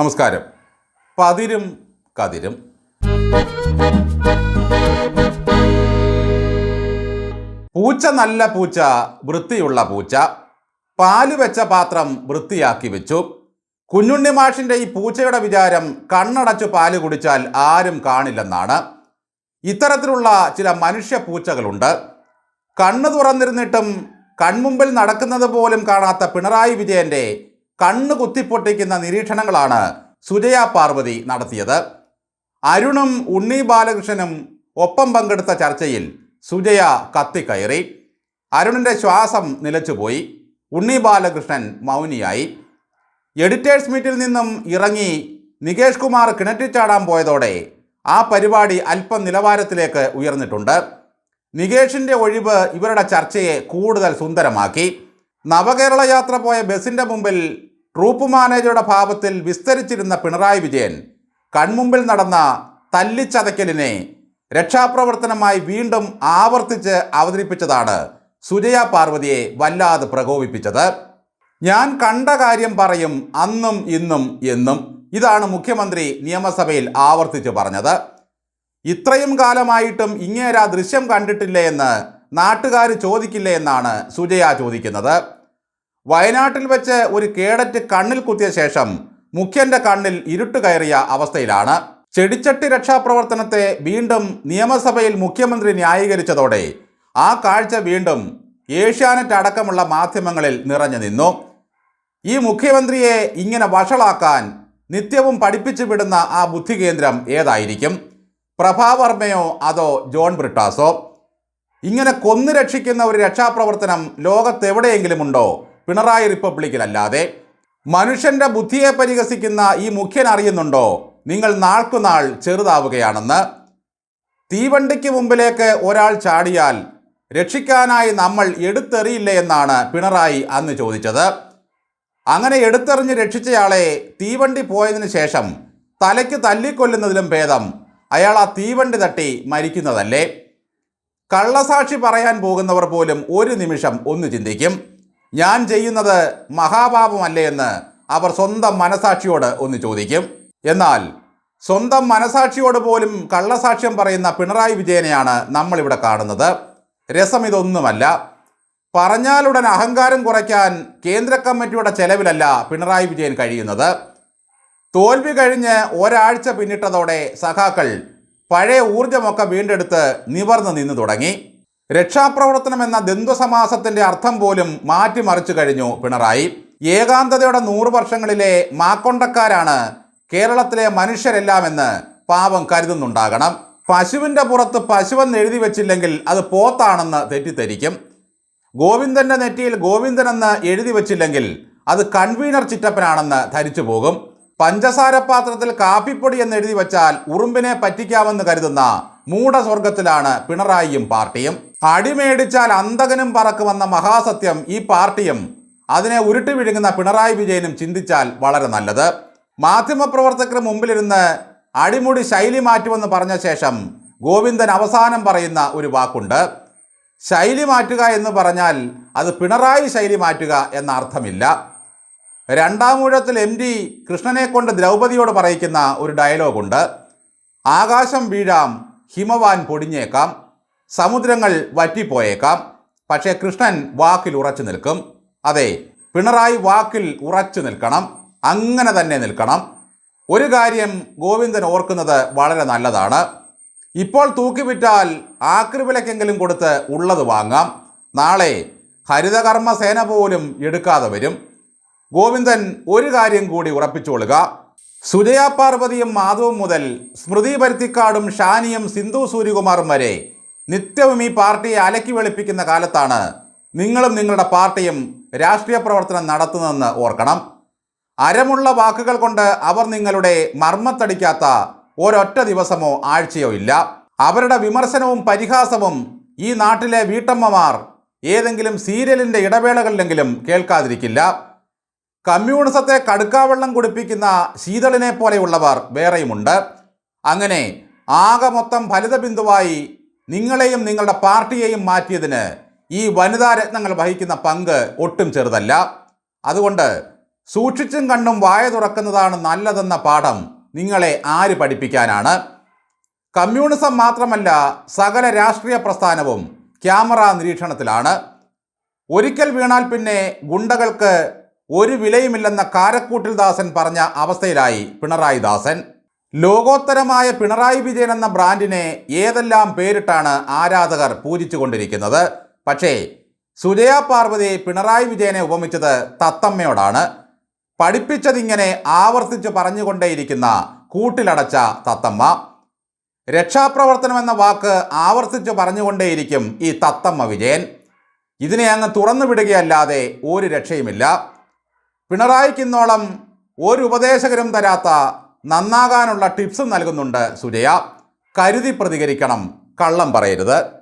നമസ്കാരം. പതിരും കതിരും. പൂച്ച നല്ല പൂച്ച വൃത്തിയുള്ള പൂച്ച. പാൽ വെച്ച പാത്രം വൃത്തിയാക്കി വെച്ചു. കുഞ്ഞുണ്ണി മാഷിന്റെ ഈ പൂച്ചയുടെ വിചാരം കണ്ണടച്ചു പാൽ കുടിച്ചാൽ ആരും കാണില്ലെന്നാണ്. ഇത്തരത്തിലുള്ള ചില മനുഷ്യ പൂച്ചകളുണ്ട്. കണ്ണ് തുറന്നിരുന്നിട്ടും കൺമുമ്പിൽ നടക്കുന്നത് പോലും കാണാത്ത പിണറായി വിജയന്റെ കണ്ണ് കുത്തിപ്പൊട്ടിക്കുന്ന നിരീക്ഷണങ്ങളാണ് സുജയ പാർവതി നടത്തിയത്. അരുണും ഉണ്ണി ബാലകൃഷ്ണനും ഒപ്പം പങ്കെടുത്ത ചർച്ചയിൽ സുജയ കത്തിക്കയറി. അരുണിന്റെ ശ്വാസം നിലച്ചുപോയി. ഉണ്ണി ബാലകൃഷ്ണൻ മൗനിയായി. എഡിറ്റേഴ്സ് മീറ്റിൽ നിന്നും ഇറങ്ങി നികേഷ് കുമാർ കിണറ്റിച്ചാടാൻ പോയതോടെ ആ പരിപാടി അല്പം നിലവാരത്തിലേക്ക് ഉയർന്നിട്ടുണ്ട്. നികേഷിന്റെ ഒഴിവ് ഇവരുടെ ചർച്ചയെ കൂടുതൽ സുന്ദരമാക്കി. നവകേരള യാത്ര പോയ ബസിന്റെ മുമ്പിൽ ട്രൂപ്പ് മാനേജറുടെ ഭാവത്തിൽ വിസ്തരിച്ചിരുന്ന പിണറായി വിജയൻ കൺമുമ്പിൽ നടന്ന തല്ലിച്ചതയ്ക്കലിനെ രക്ഷാപ്രവർത്തനമായി വീണ്ടും ആവർത്തിച്ച് അവതരിപ്പിച്ചതാണ് സുജയ പാർവതിയെ വല്ലാതെ പ്രകോപിപ്പിച്ചത്. ഞാൻ കണ്ട കാര്യം പറയും അന്നും ഇന്നും എന്നും ഇതാണ് മുഖ്യമന്ത്രി നിയമസഭയിൽ ആവർത്തിച്ച് പറഞ്ഞത്. ഇത്രയും കാലമായിട്ടും ഇങ്ങേരാ ദൃശ്യം കണ്ടിട്ടില്ലേ എന്ന് നാട്ടുകാർ ചോദിക്കില്ലേ എന്നാണ് സുജയ ചോദിക്കുന്നത്. വയനാട്ടിൽ വെച്ച് ഒരു കേഡറ്റ് കണ്ണിൽ കുത്തിയ ശേഷം മുഖ്യന്റെ കണ്ണിൽ ഇരുട്ട് കയറിയ അവസ്ഥയിലാണ്. ചെടിച്ചട്ടി രക്ഷാപ്രവർത്തനത്തെ വീണ്ടും നിയമസഭയിൽ മുഖ്യമന്ത്രി ന്യായീകരിച്ചതോടെ ആ കാഴ്ച വീണ്ടും ഏഷ്യാനെറ്റ് അടക്കമുള്ള മാധ്യമങ്ങളിൽ നിറഞ്ഞു നിന്നു. ഈ മുഖ്യമന്ത്രിയെ ഇങ്ങനെ വഷളാക്കാൻ നിത്യവും പഠിപ്പിച്ചു വിടുന്ന ആ ബുദ്ധി കേന്ദ്രം ഏതായിരിക്കും പ്രഭാവർമ്മയോ അതോ ജോൺ ബ്രിട്ടാസോ? ഇങ്ങനെ കൊന്നു രക്ഷിക്കുന്ന ഒരു രക്ഷാപ്രവർത്തനം ലോകത്തെവിടെയെങ്കിലും ഉണ്ടോ? പിണറായി റിപ്പബ്ലിക്കിലല്ലാതെ മനുഷ്യന്റെ ബുദ്ധിയെ പരിഹസിക്കുന്ന ഈ മുഖ്യൻ അറിയുന്നുണ്ടോ? നിങ്ങൾ നാൾക്കുനാൾ ചെറുതാവുകയാണെന്ന്. തീവണ്ടിക്ക് മുമ്പിലേക്ക് ഒരാൾ ചാടിയാൽ രക്ഷിക്കാനായി നമ്മൾ എടുത്തെറിയില്ലേ എന്നാണ് പിണറായി അന്ന് ചോദിച്ചത്. അങ്ങനെ എടുത്തെറിഞ്ഞ് രക്ഷിച്ചയാളെ തീവണ്ടി പോയതിനു ശേഷം തലയ്ക്ക് തല്ലിക്കൊല്ലുന്നതിലും ഭേദം അയാൾ ആ തീവണ്ടി തട്ടി മരിക്കുന്നതല്ലേ? കള്ളസാക്ഷി പറയാൻ പോകുന്നവർ പോലും ഒരു നിമിഷം ഒന്ന് ചിന്തിക്കും. ഞാൻ ചെയ്യുന്നത് മഹാപാപമല്ലേ എന്ന് അവർ സ്വന്തം മനസാക്ഷിയോട് ഒന്ന് ചോദിക്കും. എന്നാൽ സ്വന്തം മനസാക്ഷിയോട് പോലും കള്ളസാക്ഷ്യം പറയുന്ന പിണറായി വിജയനെയാണ് നമ്മളിവിടെ കാണുന്നത്. രസം ഇതൊന്നുമല്ല. പറഞ്ഞാലുടൻ അഹങ്കാരം കുറയ്ക്കാൻ കേന്ദ്ര കമ്മിറ്റിയുടെ ചെലവിലല്ല പിണറായി വിജയൻ കഴിയുന്നത്. തോൽവി കഴിഞ്ഞ് ഒരാഴ്ച പിന്നിട്ടതോടെ സഖാക്കൾ പഴയ ഊർജമൊക്കെ വീണ്ടെടുത്ത് നിവർന്നു നിന്നു തുടങ്ങി. രക്ഷാപ്രവർത്തനം എന്ന ദന്തുസമാസത്തിന്റെ അർത്ഥം പോലും മാറ്റിമറിച്ചു കഴിഞ്ഞു പിണറായി. ഏകാന്തതയുടെ നൂറ് വർഷങ്ങളിലെ മാക്കൊണ്ടക്കാരാണ് കേരളത്തിലെ മനുഷ്യരെല്ലാമെന്ന് പാവം കരുതുന്നുണ്ടാകണം. പശുവിന്റെ പുറത്ത് പശുവെന്ന് എഴുതി വെച്ചില്ലെങ്കിൽ അത് പോത്താണെന്ന് തെറ്റിദ്ധരിക്കും. ഗോവിന്ദന്റെ നെറ്റിയിൽ ഗോവിന്ദൻ എന്ന് എഴുതി വെച്ചില്ലെങ്കിൽ അത് കൺവീനർ ചിറ്റപ്പനാണെന്ന് ധരിച്ചു പോകും. പഞ്ചസാര പാത്രത്തിൽ കാപ്പിപ്പൊടി എന്ന് എഴുതി വെച്ചാൽ ഉറുമ്പിനെ പറ്റിക്കാമെന്ന് കരുതുന്ന മൂഢസ്വർഗത്തിലാണ് പിണറായിയും പാർട്ടിയും. അടിമേടിച്ചാൽ അന്തകനും പറക്കുമെന്ന മഹാസത്യം ഈ പാർട്ടിയും അതിനെ ഉരുട്ടി വിഴുങ്ങുന്ന പിണറായി വിജയനും ചിന്തിച്ചാൽ വളരെ നല്ലത്. മാധ്യമപ്രവർത്തകർ മുമ്പിലിരുന്ന് അടിമുടി ശൈലി മാറ്റുമെന്ന് പറഞ്ഞ ശേഷം ഗോവിന്ദൻ അവസാനം പറയുന്ന ഒരു വാക്കുണ്ട്. ശൈലി മാറ്റുക എന്ന് പറഞ്ഞാൽ അത് പിണറായി ശൈലി മാറ്റുക എന്ന അർത്ഥമില്ല രണ്ടാമൂഴത്തിൽ എം ഡി കൃഷ്ണനെ കൊണ്ട് ദ്രൗപതിയോട് പറയിക്കുന്ന ഒരു ഡയലോഗുണ്ട്. ആകാശം വീഴാം ഹിമവാൻ പൊടിഞ്ഞേക്കാം. സമുദ്രങ്ങൾ വറ്റിപ്പോയേക്കാം. പക്ഷേ കൃഷ്ണൻ വാക്കിൽ ഉറച്ചു നിൽക്കും. അതെ പിണറായി വാക്കിൽ ഉറച്ചു നിൽക്കണം. അങ്ങനെ തന്നെ നിൽക്കണം. ഒരു കാര്യം ഗോവിന്ദൻ ഓർക്കുന്നത് വളരെ നല്ലതാണ്. ഇപ്പോൾ തൂക്കിവിറ്റാൽ ആക്രിവിലക്കെങ്കിലും കൊടുത്ത് ഉള്ളത് വാങ്ങാം. നാളെ ഹരിതകർമ്മ സേന പോലും എടുക്കാതെ വരും. ഗോവിന്ദൻ ഒരു കാര്യം കൂടി ഉറപ്പിച്ചുകൊള്ളുക സുജയാ പാർവതിയും മാധവും മുതൽ സ്മൃതി പരുത്തിക്കാടും ഷാനിയും സിന്ധു സൂര്യകുമാറും വരെ നിത്യവും ഈ പാർട്ടിയെ അലക്കി വെളുപ്പിക്കുന്ന കാലത്താണ് നിങ്ങളും നിങ്ങളുടെ പാർട്ടിയും രാഷ്ട്രീയ പ്രവർത്തനം നടത്തുന്നതെന്ന് ഓർക്കണം. അരമുള്ള വാക്കുകൾ കൊണ്ട് അവർ നിങ്ങളുടെ മർമ്മത്തടിക്കാത്ത ഒരൊറ്റ ദിവസമോ ആഴ്ചയോ ഇല്ല. അവരുടെ വിമർശനവും പരിഹാസവും ഈ നാട്ടിലെ വീട്ടമ്മമാർ ഏതെങ്കിലും സീരിയലിന്റെ ഇടവേളകളിലെങ്കിലും കേൾക്കാതിരിക്കില്ല. കമ്മ്യൂണിസത്തെ കടുക്കാവെള്ളം കുടിപ്പിക്കുന്ന ശീതളിനെ പോലെയുള്ളവർ വേറെയുമുണ്ട്. അങ്ങനെ ആകെ മൊത്തം ഫലിതബിന്ദുവായി നിങ്ങളെയും നിങ്ങളുടെ പാർട്ടിയെയും മാറ്റിയതിന് ഈ വനിതാ രത്നങ്ങൾ വഹിക്കുന്ന പങ്ക് ഒട്ടും ചെറുതല്ല. അതുകൊണ്ട് സൂക്ഷിച്ചും കണ്ടും വായ തുറക്കുന്നതാണ് നല്ലതെന്ന പാഠം നിങ്ങളെ ആര് പഠിപ്പിക്കാനാണ്? കമ്മ്യൂണിസം മാത്രമല്ല സകല രാഷ്ട്രീയ പ്രസ്ഥാനവും ക്യാമറ നിരീക്ഷണത്തിലാണ്. ഒരിക്കൽ വീണാൽ പിന്നെ ഗുണ്ടകൾക്ക് ഒരു വിലയുമില്ലെന്ന കാരക്കൂട്ടിൽ ദാസൻ പറഞ്ഞ അവസ്ഥയിലായി പിണറായി ദാസൻ. ലോകോത്തരമായ പിണറായി വിജയൻ എന്ന ബ്രാൻഡിനെ ഏതെല്ലാം പേരിട്ടാണ് ആരാധകർ പൂജിച്ചുകൊണ്ടിരിക്കുന്നത്? പക്ഷേ സുജയ പാർവതി പിണറായി വിജയനെ ഉപമിച്ചത് തത്തമ്മയോടാണ്. പഠിപ്പിച്ചതിങ്ങനെ ആവർത്തിച്ച് പറഞ്ഞുകൊണ്ടേയിരിക്കുന്ന കൂട്ടിലടച്ച തത്തമ്മ. രക്ഷാപ്രവർത്തനം എന്ന വാക്ക് ആവർത്തിച്ച് പറഞ്ഞുകൊണ്ടേയിരിക്കും ഈ തത്തമ്മ വിജയൻ. ഇതിനെ അങ്ങ് തുറന്നു വിടുകയല്ലാതെ ഒരു രക്ഷയുമില്ല. പിണറായിക്കിന്നോളം ഒരു ഉപദേശകരും തരാത്ത നന്നാകാനുള്ള ടിപ്സും നൽകുന്നുണ്ട് സുജയ. കരുതി പ്രതികരിക്കണം കള്ളം പറയരുത്.